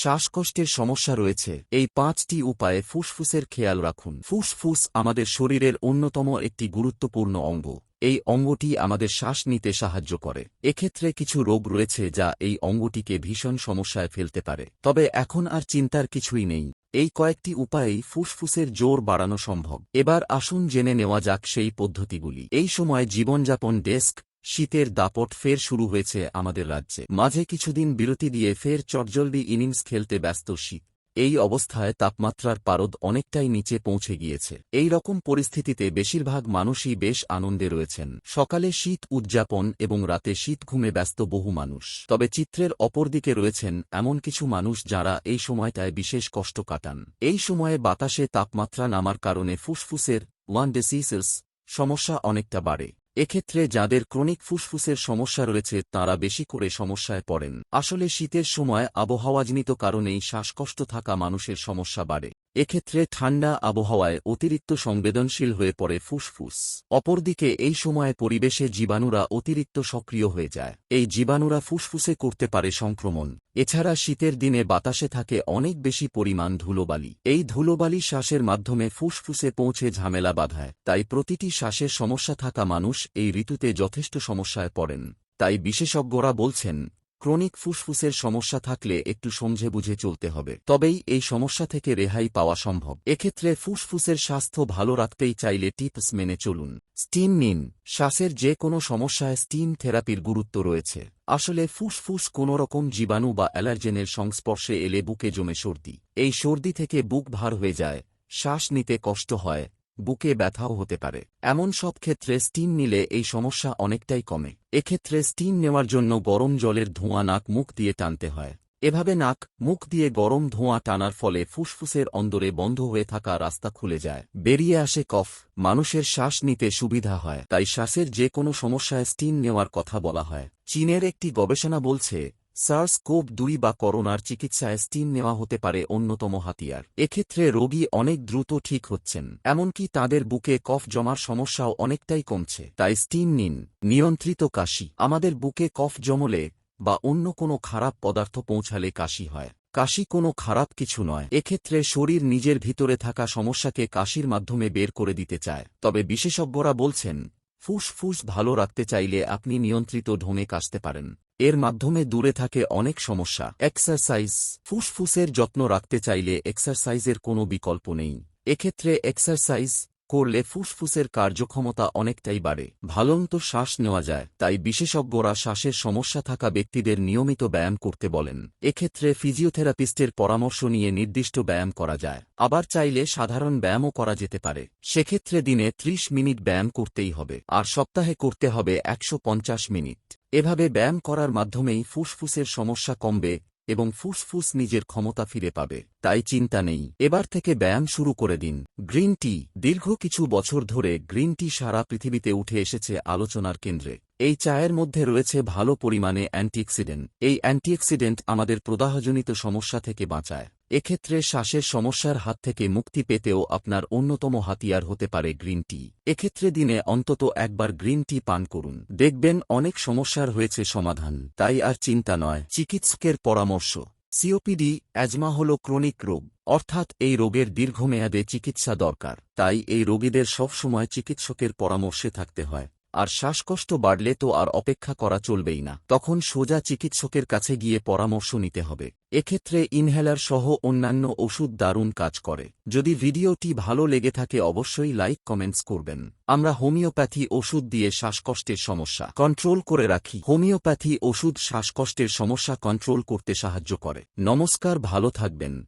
শ্বাসকষ্টের সমস্যা রয়েছে। এই পাঁচটি উপায়ে ফুসফুসের খেয়াল রাখুন। ফুসফুস আমাদের শরীরের অন্যতম একটি গুরুত্বপূর্ণ অঙ্গ। এই অঙ্গটি আমাদের শ্বাস নিতে সাহায্য করে। এক্ষেত্রে কিছু রোগ রয়েছে যা এই অঙ্গটিকে ভীষণ সমস্যায় ফেলতে পারে। তবে এখন আর চিন্তার কিছুই নেই। এই কয়েকটি উপায়েই ফুসফুসের জোর বাড়ানো সম্ভব। এবার আসুন জেনে নেওয়া যাক সেই পদ্ধতিগুলি। এই সময় জীবনযাপন ডেস্ক শীতের দাপট ফের শুরু হয়েছে আমাদের রাজ্যে। মাঝে কিছুদিন বিরতি দিয়ে ফের চটজলদি ইনিংস খেলতে ব্যস্ত শীত। এই অবস্থায় তাপমাত্রার পারদ অনেকটাই নিচে পৌঁছে গিয়েছে। এই রকম পরিস্থিতিতে বেশিরভাগ মানুষই বেশ আনন্দে রয়েছেন। সকালে শীত উদযাপন এবং রাতে শীত ঘুমে ব্যস্ত বহু মানুষ। তবে চিত্রের অপরদিকে রয়েছেন এমন কিছু মানুষ যারা এই সময়টায় বিশেষ কষ্ট কাটান। এই সময়ে বাতাসে তাপমাত্রা নামার কারণে ফুসফুসের ওয়ান ডিসিসেস সমস্যা অনেকটা বাড়ে। এক্ষেত্রে যাদের ক্রনিক ফুসফুসের সমস্যা রয়েছে, তারা বেশি করে সমস্যায় পড়েন। আসলে শীতের সময় আবহাওয়াজনিত কারণেই শ্বাসকষ্ট থাকা মানুষের সমস্যা বাড়ে। এক্ষেত্রে ঠান্ডা আবহাওয়ায় অতিরিক্ত সংবেদনশীল হয়ে পড়ে ফুসফুস। অপরদিকে, এই সময়ে পরিবেশে জীবাণুরা অতিরিক্ত সক্রিয় হয়ে যায়। এই জীবাণুরা ফুসফুসে করতে পারে সংক্রমণ। এছাড়া শীতের দিনে বাতাসে থাকে অনেক বেশি পরিমাণ ধুলোবালি। এই ধুলোবালি শ্বাসের মাধ্যমে ফুসফুসে পৌঁছে ঝামেলা বাধায়। তাই প্রতিটি শ্বাসের সমস্যা থাকা মানুষ এই ঋতুতে যথেষ্ট সমস্যায় পড়েন। তাই বিশেষজ্ঞরা বলছেন ক্রনিক ফুসফুসের সমস্যা থাকলে একটু সমঝে বুঝে চলতে হবে। তবেই এই সমস্যা থেকে রেহাই পাওয়া সম্ভব। এক্ষেত্রে ফুসফুসের স্বাস্থ্য ভালো রাখতেই চাইলে টিপস মেনে চলুন। স্টিম নিন। শ্বাসের যে কোনো সমস্যায় স্টিম থেরাপির গুরুত্ব রয়েছে। আসলে ফুসফুস কোনো রকম জীবাণু বা অ্যালার্জেনের সংস্পর্শে এলে বুকে জমে সর্দি। এই সর্দি থেকে বুক ভার হয়ে যায়। শ্বাস নিতে কষ্ট হয়। বুকে ব্যথাও হতে পারে। এমন সব ক্ষেত্রে স্টিম নিলে এই সমস্যা অনেকটাই কমে। এক্ষেত্রে স্টিম নেওয়ার জন্য গরম জলের ধোঁয়া নাক মুখ দিয়ে টানতে হয়। এভাবে নাক মুখ দিয়ে গরম ধোঁয়া টানার ফলে ফুসফুসের অন্দরে বন্ধ হয়ে থাকা রাস্তা খুলে যায়। বেরিয়ে আসে কফ। মানুষের শ্বাস নিতে সুবিধা হয়। তাই শ্বাসের যে কোনো সমস্যায় স্টিম নেওয়ার কথা বলা হয়। চীনের একটি গবেষণা বলছে সার্স কোভ দুই বা করোনার চিকিৎসায় স্টিম নেওয়া হতে পারে অন্যতম হাতিয়ার। এক্ষেত্রে রোগী অনেক দ্রুত ঠিক হচ্ছেন, এমনকি তাদের বুকে কফ জমার সমস্যাও অনেকটাই কমছে। তাই স্টিম নিন। নিয়ন্ত্রিত কাশি। আমাদের বুকে কফ জমলে বা অন্য কোনো খারাপ পদার্থ পৌঁছালে কাশি হয়। কাশি কোনো খারাপ কিছু নয়। এক্ষেত্রে শরীর নিজের ভিতরে থাকা সমস্যাকে কাশির মাধ্যমে বের করে দিতে চায়। তবে বিশেষজ্ঞরা বলছেন, ফুসফুস ভালো রাখতে চাইলে আপনি নিয়ন্ত্রিত ঢঙে কাশতে পারেন। এর মাধ্যমে দূরে থাকে অনেক সমস্যা। এক্সারসাইজ, ফুসফুসের যত্ন রাখতে চাইলে এক্সারসাইজের কোনো বিকল্প নেই। এক্ষেত্রে এক্সারসাইজ করলে ফুসফুসের কার্যক্ষমতা অনেকটাই বাড়ে। ভালন্ত শ্বাস নেওয়া যায়, তাই বিশেষজ্ঞরা শ্বাসের সমস্যা থাকা ব্যক্তিদের নিয়মিত ব্যায়াম করতে বলেন। এক্ষেত্রে ফিজিওথেরাপিস্টের পরামর্শ নিয়ে নির্দিষ্ট ব্যায়াম করা যায়। আবার চাইলে সাধারণ ব্যায়ামও করা যেতে পারে। সেক্ষেত্রে দিনে ৩০ মিনিট ব্যায়াম করতেই হবে, আর সপ্তাহে করতে হবে একশো পঞ্চাশ মিনিট। এভাবে ব্যায়াম করার মাধ্যমেই ফুসফুসের সমস্যা কমবে এবং ফুসফুস নিজের ক্ষমতা ফিরে পাবে। তাই চিন্তা নেই। এবার থেকে ব্যায়াম শুরু করে দিন। Green tea. দীর্ঘ কিছু বছর ধরে গ্রিন টি সারা পৃথিবীতে উঠে এসেছে আলোচনার কেন্দ্রে। এই চায়ের মধ্যে রয়েছে ভালো পরিমাণে অ্যান্টিঅক্সিডেন্ট। এই অ্যান্টিঅক্সিডেন্ট আমাদের প্রদাহজনিত সমস্যা থেকে বাঁচায়। এক্ষেত্রে শ্বাসের সমস্যার হাত থেকে মুক্তি পেতেও আপনার অন্যতম হাতিয়ার হতে পারে গ্রিন টি। এক্ষেত্রে দিনে অন্তত একবার গ্রিন টি পান করুন। দেখবেন অনেক সমস্যার হয়েছে সমাধান। তাই আর চিন্তা নয়। চিকিৎসকের পরামর্শ। সিওপিডি, অ্যাজমা হল ক্রনিক রোগ। অর্থাৎ এই রোগের দীর্ঘমেয়াদে চিকিৎসা দরকার। তাই এই রোগীদের সবসময় চিকিৎসকের পরামর্শে থাকতে হয়। আর শ্বাসকষ্ট বাড়লে তো আর অপেক্ষা করা চলবেই না। তখন সোজা চিকিৎসকের কাছে গিয়ে পরামর্শ নিতে হবে। এক্ষেত্রে ইনহেলার সহ অন্যান্য ওষুধ দারুণ কাজ করে। যদি ভিডিওটি ভালো লেগে থাকে অবশ্যই লাইক কমেন্টস করবেন। আমরা হোমিওপ্যাথি ওষুধ দিয়ে শ্বাসকষ্টের সমস্যা কন্ট্রোল করে রাখি। হোমিওপ্যাথি ওষুধ শ্বাসকষ্টের সমস্যা কন্ট্রোল করতে সাহায্য করে। নমস্কার, ভালো থাকবেন।